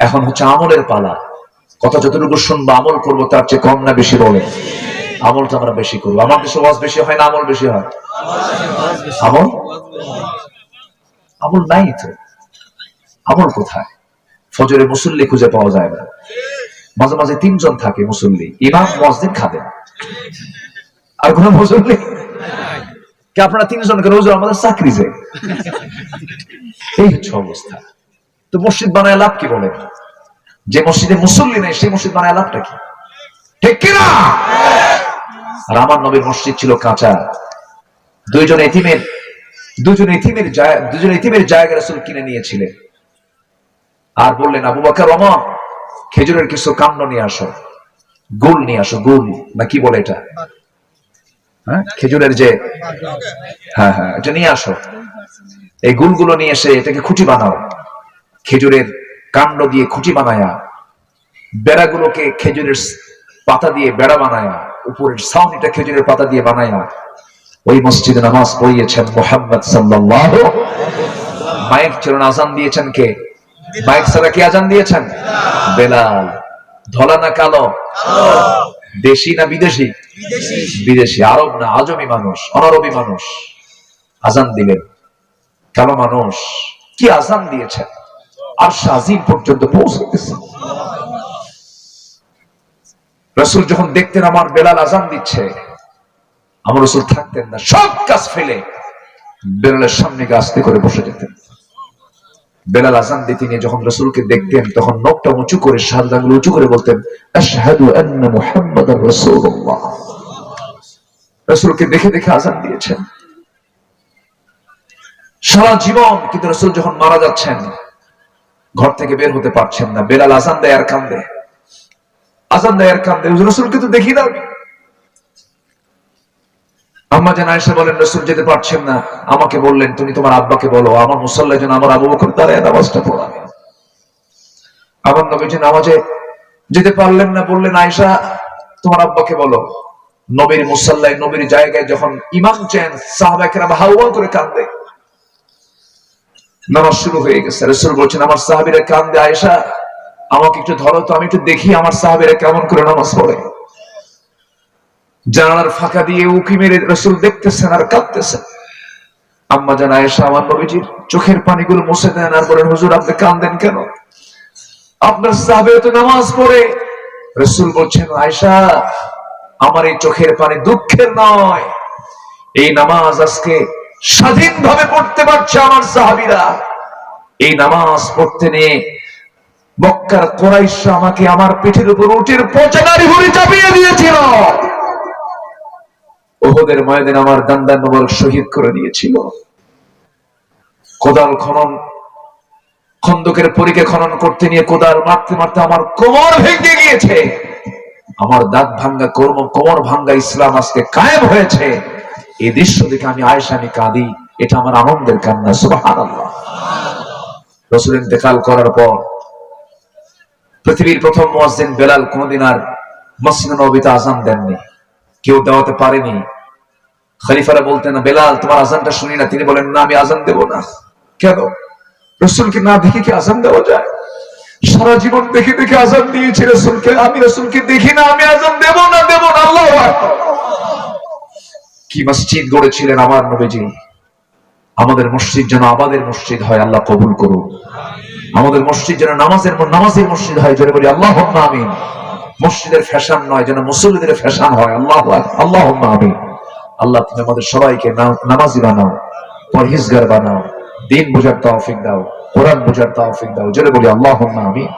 এখন হচ্ছে আমলের পালা। কথা যতটুকু শুনব, আমল করব, তার চেয়ে কম না বেশি বলে। আমলটা আমরা বেশি করব। আমার দেশে ওয়াজ বেশি হয় না আমল বেশি হয়? আমল? আমল নাই তো। আমল কোথায়? ফজরে মুসল্লি খুঁজে পাওয়া যায় না। মাঝে মাঝে তিনজন থাকে মুসল্লি। ইমাম মসজিদ খাবে আর কোন মুসল্লি? কি আপনারা তিনজন কেন হুজুর আমাদের চাকরি যে? এই হচ্ছে অবস্থা। তো মসজিদ বানায় লাভ কি বলে যে মসজিদে মুসল্লি নেই, সেই মসজিদ বানায় লাভটা কি? ঠিক কিনা? আর আমার নবীর মসজিদ ছিল কাঁচা। দুইজন এতিমের দুজন এতিমের দুজন এতিমের জায়গা রাসূল কিনে নিয়েছিলেন। আর বললেন, আবু বকর খেজুরের কিছু নিয়ে আসো। গুল নিয়ে আসো গুল না কি বলে এটা? হ্যাঁ খেজুরের যে হ্যাঁ হ্যাঁ এটা নিয়ে আসো। এই গুলগুলো নিয়ে এসে এটাকে খুঁটি বানাও। খেজুরের কাণ্ড দিয়ে খুঁটি বানায়া বেড়াগুলোকে খেজুরের পাতা দিয়ে বেড়া বানায়া উপরের ছাউনিটা খেজুরের পাতা দিয়ে বানায়া ওই মসজিদে নামাজ পড়িয়েছেন মোহাম্মদ মাইক ছিল না, আজান দিয়েছেন কে? মাইক ছাড়া কে আজান দিয়েছেন? বেলাল। ধলা না কালো? দেশি না বিদেশি? বিদেশি। আরব না আজমি মানুষ অনারবি মানুষ। আজান দিলেন। কালো মানুষ। কি আজান দিয়েছেন? আর শাহিন পর্যন্ত পৌঁছতেছে রসুল যখন দেখতেন আমার বেলাল আজান দিচ্ছে, আমার রসুল থাকতেন না, সব কাজ ফেলে বেলালের সামনে আস্তে করে বসে যেতেন। বেলাল আজান দিতে নিয়ে যখন রসুলকে দেখতেন, তখন নখটা উঁচু করে, সারদাগুলো উঁচু করে বলতেন রসুলকে দেখে দেখে আজান দিয়েছেন। সারা জীবন কিন্তু রসুল যখন মারা যাচ্ছেন ঘর থেকে বের হতে পারছেন না। বেলাল আজান দেয় আর কান্দে। আজান দেয় আর কান্দে। রসুলকে তো দেখি না আম্মা যেন আয়েশা বলেন, রসুল যেতে পারছেন না। আমাকে বললেন, তুমি তোমার আব্বাকে বলো। আমার মুসল্লার যেন আমার আবু বকর দাঁড়ায় নামাজটা পড়াবে। আমার নবীজি নামাজে যেতে পারলেন না, বললেন, আয়েশা, তোমার আব্বাকে বলো। নবীর মুসাল্লায়, নবীর জায়গায় যখন ইমাম চেন সাহাবাকেরা হাওয়া করে কান্দে। নামাজ শুরু হয়ে গেছে। রসুল বলছেন, আমার সাহাবিরা কান্দে, আয়েশা, আমাকে একটু ধরো তো, আমি একটু দেখি আমার সাহাবিরা কেমন করে নামাজ পড়ে। জানালার ফাঁকা দিয়ে উকি মেরে রসুল দেখতেছেন আর কাঁদতেছেন আম্মা জানা এসে আমার নবীজির চোখের পানিগুলো মুছে দেন আর বলেন, হুজুর, আপনি কান্দেন কেন? আপনার সাহাবে তো নামাজ পড়ে। রসুল বলছেন আয়সা আমার এই চোখের পানি দুঃখের নয়। এই নামাজ আজকে স্বাধীনভাবে পড়তে পারছে আমার সাহাবিরা। এই নামাজ পড়তে নিয়ে মক্কার কোরাইশা আমাকে আমার পিঠের উপর উটের পচানারি ভরে চাপিয়ে দিয়েছিল। ওহদের ময়দান আমার দান্দার নবর শহীদ করে দিয়েছিল। কোদাল খনন, খন্দকের পরীকে খনন করতে নিয়ে কোদাল মারতে মারতে আমার কোমর ভেঙে গিয়েছে। আমার দাঁত ভাঙ্গা কর্ম, কোমর ভাঙ্গা ইসলাম আজকে কায়েম হয়েছে। এই দৃশ্য দেখে আমি আয়েশা, আমি কাঁদি। এটা আমার আনন্দের কান্না, সুবহানাল্লাহ। রসুল ইন্তেকাল করার পর পৃথিবীর প্রথম মুয়াজ্জিন বেলাল কোনদিন আর মসজিদ নবীতে আজান দেননি। কেউ দেওয়াতে পারেনি। খলিফারা বলতেন না বেলাল, তোমার আজানটা শুনি না। তিনি বলেন, না, আমি আজান দেব না। কেন? রসুলকে না দেখে কি আজান দেওয়া যায়? সারা জীবন দেখে দেখে আজান দিয়েছি রসুলকে। আমি রসুলকে দেখি না, আমি আজান দেব না দেব না, আল্লাহ কি মসজিদ গড়েছিলেন আমার নবীজি? আমাদের মসজিদ যেন আবাদের মসজিদ হয়, আল্লাহ কবুল করুন আমাদের মসজিদ যেন নামাজের নামাজের মসজিদ হয় যেন বলি আল্লাহ আমিন। মসজিদের ফ্যাশন নয়, যেন মুসল্লিদের ফ্যাশন হয়, আল্লাহ আল্লাহ আমিন। আল্লাহ, তুমি আমাদের সবাইকে নামাজি বানাও পরহেজগার বানাও, দিন বোঝার তৌফিক দাও, কোরআন বোঝার তৌফিক দাও যেন বলি আল্লাহ আমিন।